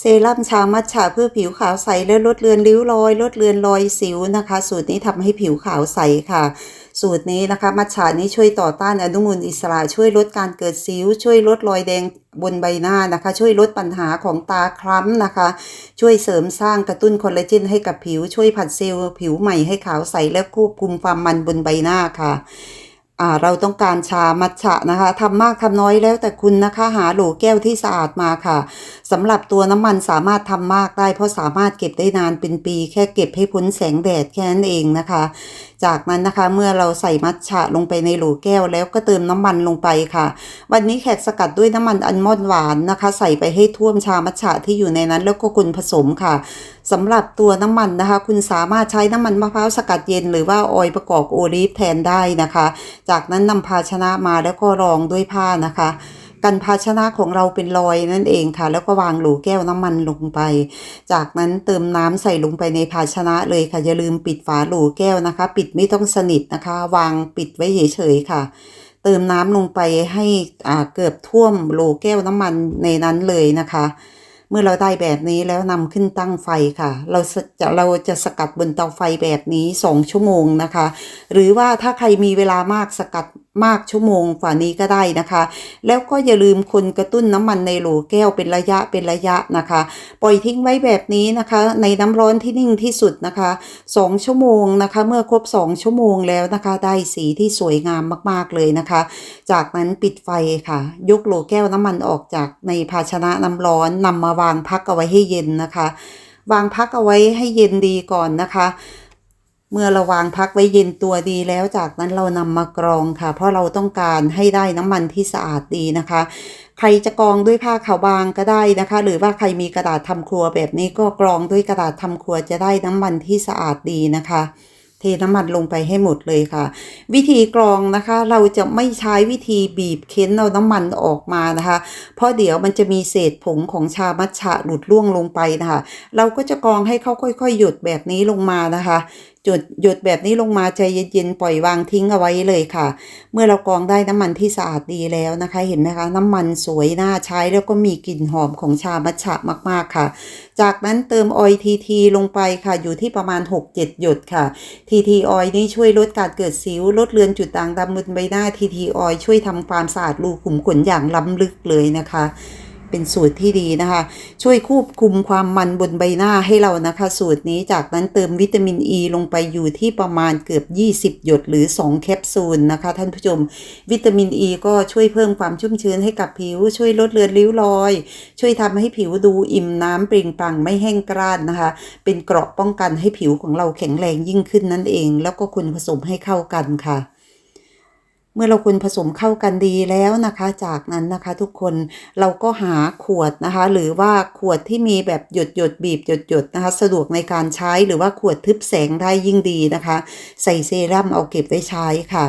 เซรั่มชามัทฉะเพื่อผิวขาวใสและลดเลือนริ้วรอยลดเลือนรอยสิวนะคะ สูตรนี้ทำให้ผิวขาวใสค่ะ สูตรนี้นะคะ มัทฉะนี้ช่วยต่อต้านอนุมูลอิสระช่วยลดการเกิดสิว ช่วยลดรอยแดงบนใบหน้านะคะ ช่วยลดปัญหาของตาคล้ำนะคะ ช่วยเสริมสร้างกระตุ้นคอลลาเจนให้กับผิว ช่วยผัดเซลล์ผิวใหม่ให้ขาวใสและควบคุมความมันบนใบหน้าค่ะ เราต้องการชามัทฉะนะคะทำมากทำน้อยแล้วแต่คุณนะคะหาโหลแก้วที่สะอาดมาค่ะสำหรับตัวน้ำมันสามารถทำมากได้ เพราะสามารถเก็บได้นานเป็นปี แค่เก็บให้พ้นแสงแดดแค่นั้นเองนะคะ จากนั้นนะคะเมื่อเราใส่มัทฉะลงไปในโหลแก้วแล้วก็เติมน้ำมันลงไปค่ะ วันนี้แขกสกัดด้วยน้ำมันอัลมอนด์หวานนะคะ ใส่ไปให้ท่วมชามัทฉะที่อยู่ในนั้นแล้วก็คนผสมค่ะ สำหรับตัวน้ำมันนะคะ คุณสามารถใช้น้ำมันมะพร้าวสกัดเย็น หรือว่าออยล์ประกอบโอลีฟแทนได้นะคะ จากนั้นนำภาชนะมาแล้วก็รองด้วยผ้านะคะกันภาชนะของเราเป็นรอยนั่นเองค่ะ แล้วก็วางโหลแก้วน้ำมันลงไป จากนั้นเติมน้ำใส่ลงไปในภาชนะเลยค่ะ อย่าลืมปิดฝาโหลแก้วนะคะ ปิดไม่ต้องสนิทนะคะ วางปิดไว้เฉยๆค่ะ เติมน้ำลงไปให้เกือบท่วมโหลแก้วน้ำมันในนั้นเลยนะคะ เมื่อเราได้แบบนี้แล้วนำขึ้นตั้งไฟค่ะ เราจะเราจะสกัดบนเตาไฟแบบนี้ 2 ชั่วโมงนะคะ หรือว่าถ้าใครมีเวลามากสกัด มากชั่วโมงฝ่านี้ก็ได้นะคะ แล้วก็อย่าลืมคนกระตุ้นน้ำมันในโหลแก้วเป็นระยะเป็นระยะนะคะ ปล่อยทิ้งไว้แบบนี้นะคะ ในน้ำร้อนที่นิ่งที่สุดนะคะ 2 ชั่วโมงนะคะ เมื่อครบ 2 ชั่วโมงแล้วนะคะ ได้สีที่สวยงามมากๆเลยนะคะ จากนั้นปิดไฟค่ะ ยกโหลแก้วน้ำมันออกจากในภาชนะน้ำร้อนนำมาวางพักเอาไว้ให้เย็นนะคะ วางพักเอาไว้ให้เย็นดีก่อนนะคะ เมื่อเราวางพักไว้เย็นตัวดีแล้วจากนั้นเรานำมากรองค่ะ เพราะเราต้องการให้ได้น้ำมันที่สะอาดดีนะคะ ใครจะกรองด้วยผ้าขาวบางก็ได้นะคะ หรือว่าใครมีกระดาษทำครัวแบบนี้ก็กรองด้วยกระดาษทำครัวจะได้น้ำมันที่สะอาดดีนะคะเทน้ำมันลงไปให้หมดเลยค่ะ วิธีกรองนะคะ เราจะไม่ใช้วิธีบีบเค้นเอาน้ำมันออกมานะคะ เพราะเดี๋ยวมันจะมีเศษผงของชามัทฉะหลุดล่วงลงไปนะคะ เราก็จะกรองให้เขาค่อยๆ หยดแบบนี้ลงมานะคะ หยดหยดแบบนี้ลงมาใจเย็นๆปล่อยวางทิ้งเอาไว้เลยค่ะ เมื่อเรากรองได้น้ำมันที่สะอาดดีแล้วนะคะ เห็นไหมคะ น้ำมันสวยน่าใช้แล้วก็มีกลิ่นหอมของชามัทฉะมากๆค่ะ จากนั้นเติมออยทีทีลงไปค่ะ อยู่ที่ประมาณ 6-7 หยดค่ะทีทีออยนี่ช่วยลดการเกิดสิวลดเลือนจุดด่างดำบนใบหน้าทีทีออยช่วยทำความสะอาดรูขุมขนอย่างล้ำลึกเลยนะคะ เป็นสูตรที่ดีนะคะ ช่วยควบคุมความมันบนใบหน้าให้เรานะคะ สูตรนี้จากนั้นเติมวิตามินอ e ีลงไปอยู่ที่ประมาณเกือบ 20 หยดหรือ 2 แคปซูลนะคะ ท่านผู้ชม วิตามินอ e ีก็ช่วยเพิ่มความชุ่มชื้นให้กับผิว ช่วยลดเลือนริ้วรอย ช่วยทำให้ผิวดูอิ่มน้ำเปล่งปลั่งไม่แห้งกร้านนะคะ เป็นเกราะป้องกันให้ผิวของเราแข็งแรงยิ่งขึ้นนั่นเอง แล้วก็คุณผสมให้เข้ากันค่ะ เมื่อเราคุณผสมเข้ากันดีแล้วนะคะ จากนั้นนะคะทุกคนเราก็หาขวดนะคะ หรือว่าขวดที่มีแบบหยดหยดบีบหยดหยดนะคะ สะดวกในการใช้หรือว่าขวดทึบแสงได้ยิ่งดีนะคะ ใส่เซรั่มเอาเก็บไว้ใช้ค่ะ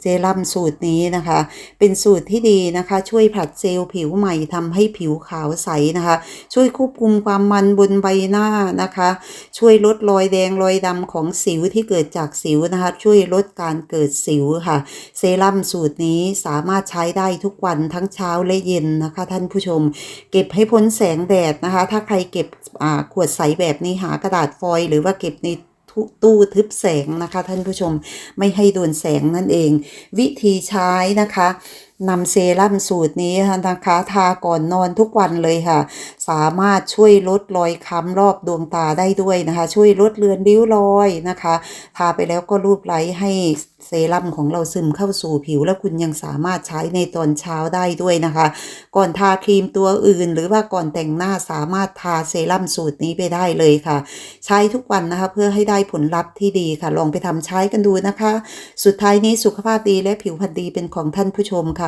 เซรั่มสูตรนี้นะคะ เป็นสูตรที่ดีนะคะ ช่วยผลัดเซลล์ผิวใหม่ทำให้ผิวขาวใสนะคะ ช่วยควบคุมความมันบนใบหน้านะคะ ช่วยลดรอยแดงรอยดำของสิวที่เกิดจากสิวนะคะ ช่วยลดการเกิดสิวค่ะ เซรั่มสูตรนี้สามารถใช้ได้ทุกวันทั้งเช้าและเย็นนะคะ ท่านผู้ชม เก็บให้พ้นแสงแดดนะคะ ถ้าใครเก็บขวดใสแบบนี้หากระดาษฟอยล์หรือว่าเก็บใน ตู้ทึบแสงนะคะ ท่านผู้ชมไม่ให้โดนแสงนั่นเอง วิธีใช้นะคะ นำเซรั่มสูตรนี้นะคะทาก่อนนอนทุกวันเลยค่ะ สามารถช่วยลดรอยค้ำรอบดวงตาได้ด้วยนะคะ ช่วยลดเลือนริ้วรอยนะคะ ทาไปแล้วก็รูปไล้ให้เซรั่มของเราซึมเข้าสู่ผิว แล้วคุณยังสามารถใช้ในตอนเช้าได้ด้วยนะคะ ก่อนทาครีมตัวอื่น หรือว่าก่อนแต่งหน้าสามารถทาเซรั่มสูตรนี้ไปได้เลยค่ะ ใช้ทุกวันนะคะเพื่อให้ได้ผลลัพธ์ที่ดีค่ะ ลองไปทำใช้กันดูนะคะ สุดท้ายนี้สุขภาพดีและผิวพรรณดีเป็นของท่านผู้ชมค่ะ